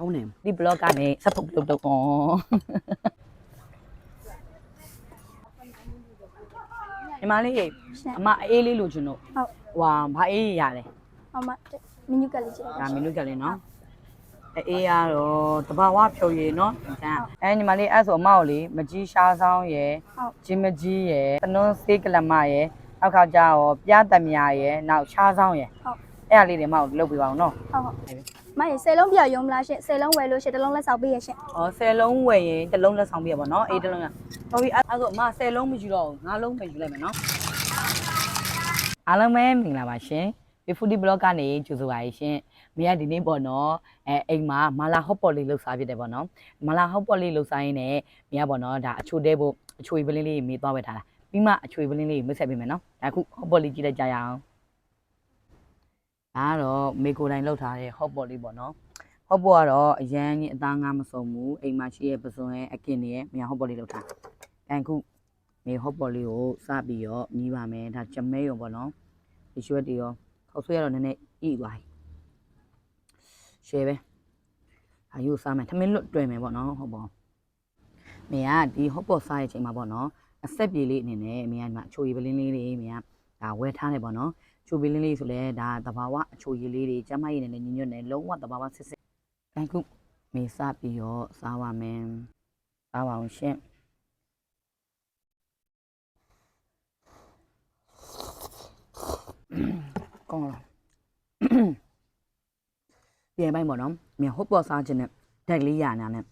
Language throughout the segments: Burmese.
ကောင်းတယ်ဒီ blog ကနေဆက်ထုတ်လုပ်တော့ကောညီမလေးရှင်အမအေးလေးလိုချင်တော့ဟုတ်ဟွာဘာအေးရလဲဟောမမင်းယူကလေးကြည့်ဒါလိုက်မင်းတို့ကလေးနော်အေးရတော့တဘာဝဖြုတ်ရည်နော်ဒါအဲညီမလေးအဲ့ဆိုအမကိုလေမကြီးရှားဆောင်ရယ်ဟုတ်ဂျင်းမကြီးရယ်သနွန်းစေးကလမရယ်အောက်ခါကျတော့ပြားတမယာရယ်နောက်ရှားဆောင်ရယ်ဟုတ်အဲ့ဒါလေးတွေအမကိုလုပ်ပေးပါအောင်နော်ဟုတ်ဟုတ် မရေဆယ်လုံးပြရုံမလားရှင်ဆယ်လုံးဝယ်လို့ရှင်တစ်လုံးလက်ဆောက်ပေးရရှင်။အော်10လုံးဝယ်ရင်တစ်လုံးလက်ဆောင်ပြရပါတော့။အေးတစ်လုံးက။ဟုတ်ပြီအဲ့ဒါဆိုအမ10လုံးမယူတော့ဘူး9လုံးပဲယူလိုက်မယ်နော်။အားလုံးပဲမင်္ဂလာပါရှင်။ Before Blog ကနေကြိုဆိုပါရရှင်။မိကဒီနေ့ပေါ့နော်။အဲအိမ်မှာမာလာဟော့ပေါ့လေးလှုပ်စားဖြစ်တယ်ပေါ့နော်။မာလာဟော့ပေါ့လေးလှုပ်စားရင်းနဲ့မိကပေါ့နော်ဒါအချိုတဲဖို့အချိုပလင်းလေးမေးသွားဝယ်ထားတာ။ပြီးမှအချိုပလင်းလေးမဆက်ပေးမယ်နော်။ဒါအခုဟော့ပေါ့လေးကြည့်လိုက်ကြရအောင်။ ဒါကတော့မေကိုတိုင်းလှုပ်ထားတဲ့ဟော့ပေါ့လေးပေါ့နော်။ဟော့ပေါ်ကတော့အရန်ကြီးအသားငါမစုံဘူးအိမ်မှာရှိရဲ့ပစွန်ရဲ့အကင်တွေရဲ့မြန်ဟော့ပေါ်လေးလောက်ထားအဲအခုမေဟော့ပေါ်လေးကိုစပြီးတော့မြည်ပါမယ်ဒါကြမဲရုံပေါ့နော်ဒီရွှက်တွေရောခောက်ဆွဲရတော့နည်းနည်းဤသွားပြီရှယ်ပဲအယူစားမယ်ထမင်းလွတ်တွေ့မယ်ပေါ့နော်ဟော့ပေါ်မေကဒီဟော့ပေါ်စားရဲ့ချိန်မှာပေါ့နော်အဆက်ပြေလေးအနေနဲ့မေကဒီမှာအချိုရည်ပလင်းလေးတွေမေကဒါဝဲထားတယ်ပေါ့နော် ချိုပလင်းလေးဆိုလဲဒါတဘာဝအချိုရည်လေးတွေကျမ်းမရည်နဲ့ညညွတ်နဲ့လုံးဝတဘာဝစစ်စစ်အဲခုမေစပြီးတော့စားပါမယ်စားပါအောင်ရှင်ကောင်းလားပြန်ပိုင်းပေါ့နော်မြန်ဟော့ပေါ့စားခြင်းနဲ့ဓာတ်လေးရနာနဲ့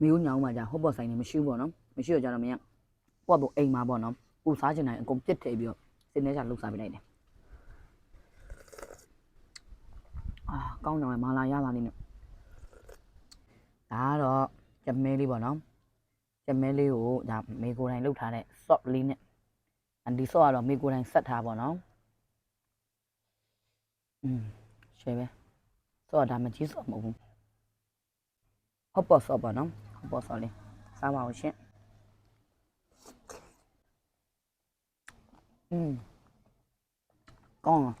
မီးဦးညောင်းမှじゃဟော့ပေါ့ဆိုင်နေမရှိဘူးပေါ့နော်မရှိတော့ကြတော့မြန်ပေါ့ပေါ့အိမ်မှာပေါ့နော်ပူစားခြင်းတိုင်းအကုန်ပြစ်ထည့်ပြီးတော့စင်းနေချလှုပ်စားပေးလိုက်တယ် အာကောင်းတယ်မာလာရလာနေနဲ့ ဒါကတော့ကြက်မဲလေးပေါ့နော်ကြက်မဲလေးကိုဒါမေကိုတိုင်းလှုပ်ထားတဲ့ soft လေးနဲ့အန်ဒီ soft ကတော့မေကိုတိုင်းဆက်ထားပေါ့နော်อืมရှယ်ပဲ soft ဒါမကြီး soft မဟုတ်ဘူးဟော့ပေါ့ soft ပေါ့နော်ဟော့ပေါ့ soft လေးစားပါအောင်ရှင်อืมကောင်းလား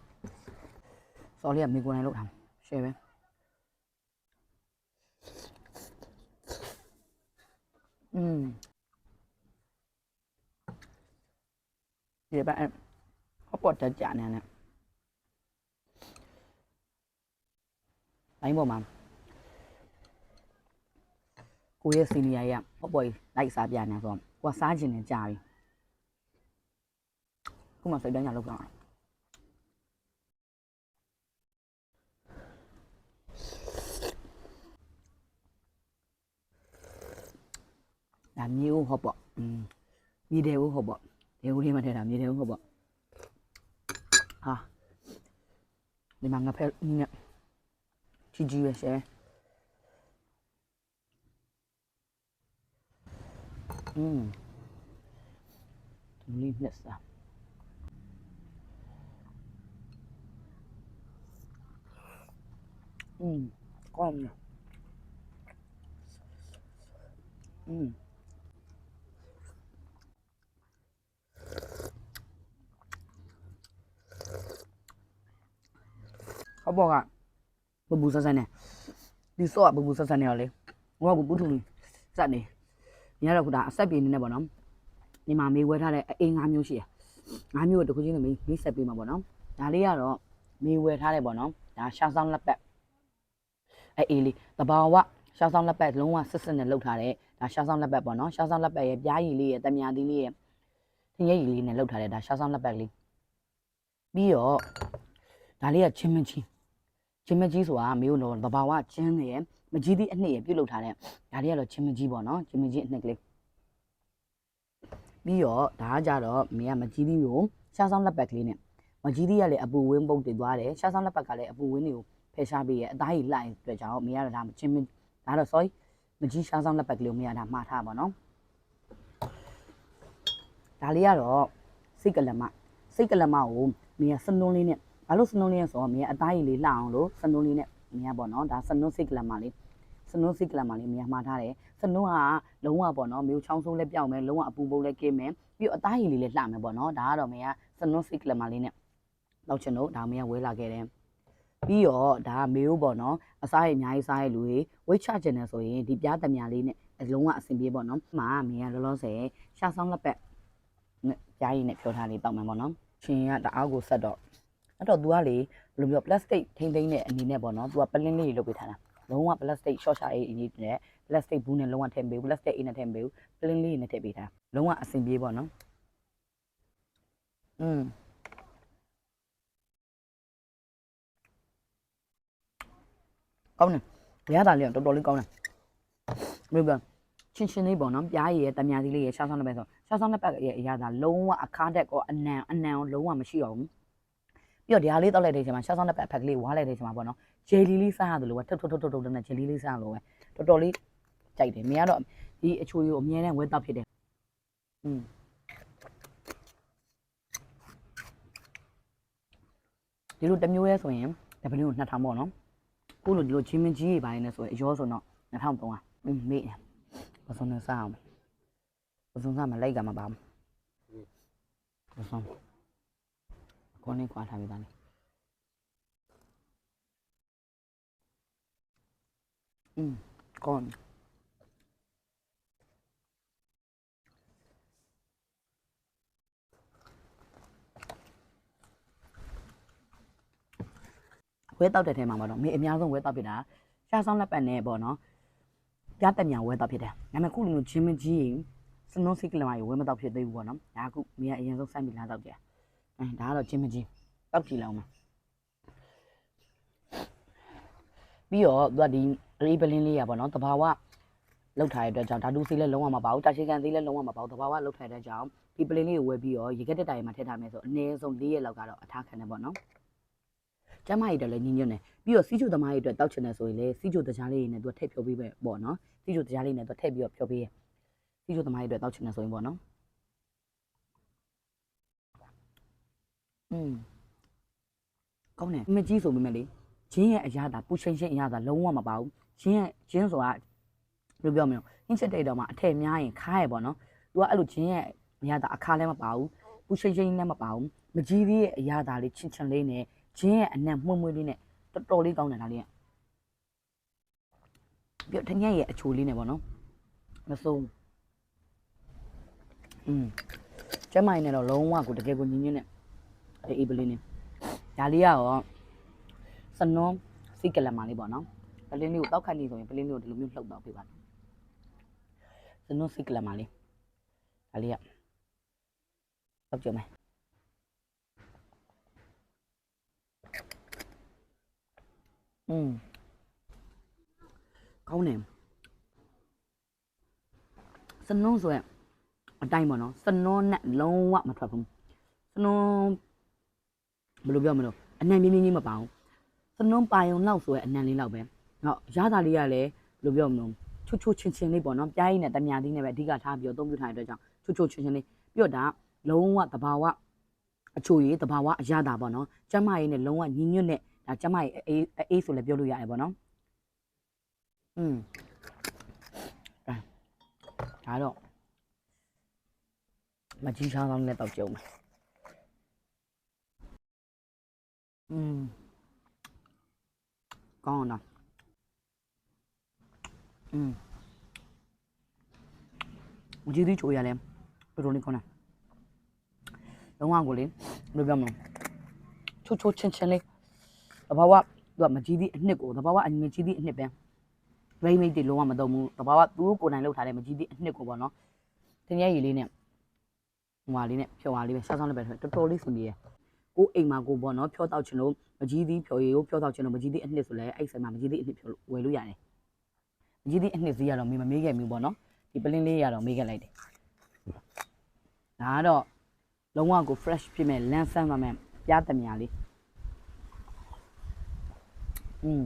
soft လေးကမေကိုတိုင်းလှုပ်ထား ရှယ်ပဲอืมဒီဘက်ဟောပေါ်တက်ကြနေတယ်တိုင်းပေါ်မှာကိုရဲ့စီနီယာရဟောပေါ်လိုက်စားပြနေဆိုတော့ကိုကစားခြင်းနဲ့ကြာပြီခုမှစိတ်တိုင်းရလောက်ကြ 미우 허버 음, 미대우 허버 대우리만의 남미대우 허버 아 내망가 펠 그냥 뒤지에서 음 돌림냈어 음, 껌. 음. အပေါ်ကပပူဆန်းဆန်းနဲ့ဒီဆော့ကပပူဆန်းဆန်းနဲ့ရောလေဟိုကပပူထုလူစက်နေညတော့ခုဒါအဆက်ပြေနေနေပေါ့နော်ဒီမှာမေးဝဲထားတဲ့အအိမ်၅မျိုးရှိရ၅မျိုးတခုချင်းနဲ့မေးမေးဆက်ပေးမှာပေါ့နော်ဒါလေးကတော့မေးဝဲထားတယ်ပေါ့နော်ဒါရှာဆောင်လက်ပတ်အဲအေးလေးတဘာဝရှာဆောင်လက်ပတ်လုံးဝဆစ်ဆစ်နဲ့လှုပ်ထားတဲ့ဒါရှာဆောင်လက်ပတ်ပေါ့နော်ရှာဆောင်လက်ပတ်ရဲ့ပြားရည်လေးရဲ့တမညာသီးလေးရဲ့ထင်းရည်လေးနဲ့လှုပ်ထားတဲ့ဒါရှာဆောင်လက်ပတ်လေးပြီးတော့ဒါလေးကချင်းမချင်း ချင်းမကြီးဆိုတာမေတို့တော့သဘာဝချင်းနေရယ်မကြီးသည့်အနှစ်ရယ်ပြုတ်လောက်ထားတဲ့ဒါတွေကတော့ချင်းမကြီးပေါ့နော်ချင်းမကြီးအနှစ်ကလေးပြီးတော့ဒါကကြတော့မေကမကြီးသီးကိုရှားဆောင်လက်ပက်ကလေးနဲ့မကြီးသီးကလည်းအပူဝင်းပုတ်တင်သွားတယ်ရှားဆောင်လက်ပက်ကလည်းအပူဝင်းတွေကိုဖယ်ရှားပေးရအသားကြီးလိုက်အတွက်ကြောင့်မေကတော့ဒါချင်းမဒါတော့ sorry မကြီးရှားဆောင်လက်ပက်ကလေးကိုမေကဒါမှားထားပါနော်ဒါလေးကတော့စိတ်ကလမစိတ်ကလမကိုမေကစနုံးလေးနဲ့ ဘာလို့စနုံးလေးလဲဆိုတော့မင်းအသားရည်လေးလှအောင်လို့စနုံးလေးနဲ့မင်းကပေါ့နော်ဒါစနုံးစိတ်ကလမလေးစနုံးစိတ်ကလမလေးမင်းကမှားထားတယ်စနုံးကလုံးဝပေါ့နော်မျိုးချောင်းဆိုးလည်းပြောင်းမယ်လုံးဝအပူပုံးလည်းကင်းမယ်ပြီးတော့အသားရည်လေးလည်းလှမယ်ပေါ့နော်ဒါကတော့မင်းကစနုံးစိတ်ကလမလေးနဲ့တော့ချင်တော့ဒါမင်းကဝဲလာခဲ့တယ်ပြီးတော့ဒါကမေရိုးပေါ့နော်အစားရအများကြီးစားရလူတွေဝိတ်ချကျင်တယ်ဆိုရင်ဒီပြားတမြလေးနဲ့အလုံးဝအဆင်ပြေပေါ့နော်။မှာမင်းကလောလောဆယ်ရှာဆောင်လက်ပတ်နဲ့ပြားရည်နဲ့ဖြောထားလေးတောက်မယ်ပေါ့နော်။ရှင်ကတအားကိုဆက်တော့ အဲ့တော့ तू ကလေဘယ်လိုမျိုး plastic ထိမ့်သိမ့်တဲ့အနေနဲ့ပေါ့နော်။ तू ကပလင်းလေးတွေလုပ်ပေးထားတာ။လုံးဝ plastic short ရှာရေးအင်းကြီးနဲ့ plastic ဘူးနဲ့လုံးဝထည့်မပေးဘူး plastic အိမ်နဲ့ထည့်မပေးဘူးပလင်းလေးနဲ့ထည့်ပေးထား။လုံးဝအဆင်ပြေပေါ့နော်။อืมကောင်းတယ်။ရတာလေးကတော်တော်လေးကောင်းတယ်။ဘယ်လိုပြောချင်းချင်းလေးပေါ့နော်။ပြားရည်ရဲ့တမြားသီးလေးရဲ့ရှားဆောင်တဲ့ဘက်ဆိုရှားဆောင်တဲ့ဘက်ရဲ့အရာသာလုံးဝအခါတက်ကောအနံအနံလုံးဝမရှိတော့ဘူး။ ပြီးတော့ဒီဟာလေးတောက်လိုက်တဲ့အချိန်မှာရှားဆောင်တဲ့ဘက်ဖက်ကလေးဝါးလိုက်တဲ့အချိန်မှာပေါ့နော်။ဂျယ်လီလေးစားရတယ်လို့ပဲထုတ်ထုတ်ထုတ်ထုတ်ထုတ်နဲ့ဂျယ်လီလေးစားလို့ပဲတော်တော်လေးကြိုက်တယ်။မင်းကတော့ဒီအချိုရိုးအမြဲတမ်းဝဲတောက်ဖြစ်တယ်။อืมဒီလိုတစ်မျိုးရဲဆိုရင် W ကို2000ပေါ့နော်။ခုလိုဒီလိုဂျင်းမကြီးတွေပိုင်းနေဆိုရင်အရောဆိုတော့2300อืมမေ့တယ်။ပစုံနဲ့စားအောင်။ပစုံစားမလိုက်ကမပါဘူး။ပစုံ ကိုနေခွာထားပြီးသားလေ။อืมကောင်းဝဲတောက်တဲ့ထဲမှာပေါ့နော်မေအများဆုံးဝဲတောက်ဖြစ်တာရှားဆောင်လက်ပတ်နဲ့ပေါ့နော်ပြားတက်ညာဝဲတောက်ဖြစ်တယ်ဒါပေမဲ့ခုလိုမျိုးဂျင်းမကြီးစနုံးစိကလမကြီးဝဲမတောက်ဖြစ်သေးဘူးပေါ့နော်ဒါခုမေကအရင်ဆုံးစိုက်ပြီးလာတောက်ကြ အဲဒါကတော့ဂျင်းမကြီးတောက်ကြည့်လောက်မှာပြီးတော့သူကဒီအေးပလင်းလေးရပေါ့နော်တဘာဝလောက်ထားတဲ့အတွက်ကြောင့်ဓာတုဆေးလည်းလုံးဝမပါဘူးတာရှိကန်ဆေးလည်းလုံးဝမပါဘူးတဘာဝလောက်ထားတဲ့အတွက်ကြောင့်ဒီပလင်းလေးကိုဝယ်ပြီးတော့ရေကက်တက်တိုင်မှာထည့်ထားမယ်ဆိုအနည်းဆုံး၄ရက်လောက်ကတော့အထားခံတယ်ပေါ့နော်ကျမ်းမာရေးအတွက်လည်းညင်ညွတ်နေပြီးတော့စီးချိုသမားရေးအတွက်တောက်ချင်တယ်ဆိုရင်လည်းစီးချိုတကြားလေးတွေနဲ့သူကထည့်ဖြောပေးပဲပေါ့နော်စီးချိုတကြားလေးနဲ့သူထည့်ပြီးတော့ဖြောပေးရစီးချိုသမားရေးအတွက်တောက်ချင်တယ်ဆိုရင်ပေါ့နော် อืมကောင်းတယ်မကြီးဆိုပေမဲ့လေဂျင်းရဲ့အရာသာပူချင်းချင်းအရာသာလုံးဝမပါဘူးဂျင်းရဲ့ဂျင်းဆိုတာဘယ်လိုပြောမလဲဟင်းချက်တိတ်တော့မှအထက်များရင်ခါရပေါ့နော်သူကအဲ့လိုဂျင်းရဲ့အရာသာအခါလည်းမပါဘူးပူချင်းချင်းလည်းမပါဘူးမကြီးသေးရဲ့အရာသာလေးချင်းချင်းလေးနဲ့ ဂျင်းရဲ့အနံ့မှုန့်မှုန့်လေးနဲ့တော်တော်လေးကောင်းတယ်ဒါလေးကပြီးတော့တညက်ရဲ့အချိုလေးနဲ့ပေါ့နော်မဆုံးอืมကျမိုင်းနဲ့တော့လုံးဝကိုတကယ်ကိုညင်းညင်းနဲ့ အေးအေးပလေးနဲ့ဒါလေးကတော့စနွန်စိတ်ကလမာလေးပေါ့နော်ပလင်းလေးကိုတောက်ခတ်နေဆိုရင်ပလင်းလေးကိုဒီလိုမျိုးလှုပ်တော့ပေးပါစနွန်စိတ်ကလမာလေးဒါလေးကတောက်ကြမယ်อืมကောင်းတယ်စနုံးဆိုရင်အတိုင်းပေါ့နော်စနုံးနဲ့လုံးဝမထွက်ဘူးစနုံး ဘယ်လိုပြောမလို့အနံ့မြင်းမြင်းကြီးမပါဘူးစနုံးပါယုံလောက်ဆိုရင်အနံ့လေးလောက်ပဲဟောရတာလေးကလည်းဘယ်လိုပြောမလို့ချိုချိုချင်းချင်းလေးပေါ့နော်ပြားရည်နဲ့တမြာသီးနဲ့ပဲအဓိကထားပြီးတော့အသုံးပြုထားတဲ့အတွက်ကြောင့်ချိုချိုချင်းချင်းလေးပြီးတော့ဒါလုံးဝတဘာဝအချိုရည်တဘာဝအရတာပေါ့နော်ကျမရည်နဲ့လုံးဝညီညွတ်တဲ့ဒါကျမရဲ့အေးအေးဆိုလည်းပြောလို့ရတယ်ပေါ့နော်อืมဒါတော့မကြီးချောင်းကောင်းနဲ့တောက်ကြုံမယ် อืมကောင်းတော့อืมမကြီးသေးချိုရလဲတော်တော်လေးကောင်းတယ်လုံးဝကိုလေဘယ်လိုပြောမလဲချိုချိုချင်းချင်းလေး တဘာဝသူကမကြီးသည့်အနှစ်ကိုတဘာဝအမကြီးသည့်အနှစ်ပဲရိမိတ်တွေလုံးဝမသုံးဘူးတဘာဝသူကိုယ်တိုင်လောက်ထားတဲ့မကြီးသည့်အနှစ်ကိုပေါ့နော်တင်ရရည်လေးနဲ့ဟိုဟာလေးနဲ့ဖြော်ဟာလေးပဲဆောင်းဆောင်းလေးပဲတော်တော်လေးစင်ပြေရ ကိုအိမ်မှာကိုပေါ့နော်ဖြောတောက်ချင်လို့မကြီးသည့်ဖြော်ရည်ကိုဖြောတောက်ချင်လို့မကြီးသည့်အနှစ်ဆိုလဲအဲ့ဆိုင်မှာမကြီးသည့်အနှစ်ဖြော်ဝယ်လို့ရတယ်မကြီးသည့်အနှစ်ဈေးကတော့မေးမမေးခဲ့ဘူးပေါ့နော်ဒီပလင်းလေးရတော့မေးခဲ့လိုက်တယ်ဒါကတော့လုံးဝကို fresh ဖြစ်မဲ့လန်းဆန်းသွားမဲ့ပြားတမြာလေးอืม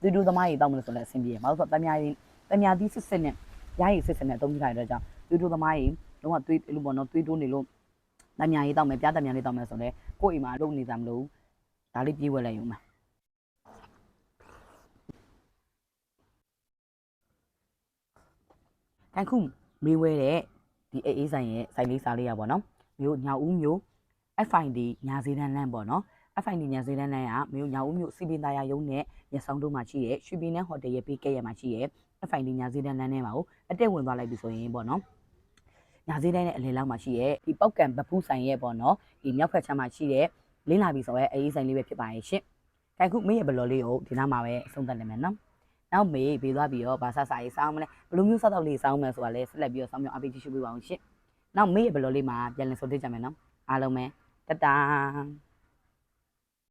ဒီဒူသမားကြီးတောက်မလို့ဆိုလည်းအဆင်ပြေတယ်။ဘာလို့ဆိုတော့တမယာကြီးတမယာသီးစစ်စစ်နဲ့ရားရည်စစ်စစ်နဲ့အသုံးပြုထားတဲ့အတွက်ကြောင့်ဒီဒူသမားကြီးလုံးဝသွေးလို့ပေါ့နော်သွေးတိုးနေလို့ တမယာကြီးတောက်မယ်ပြားတမယာလေးတောက်မယ်ဆိုတော့ကိုယ့်အိမ်မှာလုပ်နေကြမလို့ဒါလေးပြေးဝက်လိုက်ရုံမှာတန်ခုမေးဝဲတဲ့ဒီအေးအေးဆိုင်ရဲ့ဆိုင်လေးစားလေးရပါတော့နော်မျိုးညောင်ဦးမျိုး FID ညာစည်းတန်းလမ်းပေါ့နော် FID ညာဈေးတန်းတိုင်းကမြို့ညာဦးမြို့စီပင်သားရရုံးနဲ့ရဆောင်တို့မှာရှိတဲ့ရွှေပြည်နယ်ဟိုတယ်ရဲ့ဘေးကဲရမှာရှိတဲ့ FID ညာဈေးတန်းလမ်းထဲမှာကိုအတက်ဝင်သွားလိုက်ပြီဆိုရင်ပေါ့နော် ညာဈေးတိုင်းနဲ့အလယ်လောက်မှာရှိတဲ့ဒီပောက်ကံဗပူးဆိုင်ရဲ့ပေါ့နော်ဒီမြောက်ဖက်ချမ်းမှာရှိတဲ့လင်းလာပြီဆိုရဲအေးဆိုင်လေးပဲဖြစ်ပါရဲ့ရှင့်။ခိုင်ခုမေးရဘလော်လေးကိုဒီနားမှာပဲအဆုံးသတ်နေမယ်နော်။နောက်မေးပေးသွားပြီးတော့ဗာဆဆာရေးစောင်းမလဲဘလိုမျိုးစောက်တော့လေးစောင်းမယ်ဆိုတာလဲဆက်လက်ပြီးတော့စောင်းမြောင်အပိကြည့်ရှုပေးပါအောင်ရှင့်။နောက်မေးရဘလော်လေးမှာပြန်လည်ဆုံးသိကြမယ်နော်။အားလုံးပဲတတား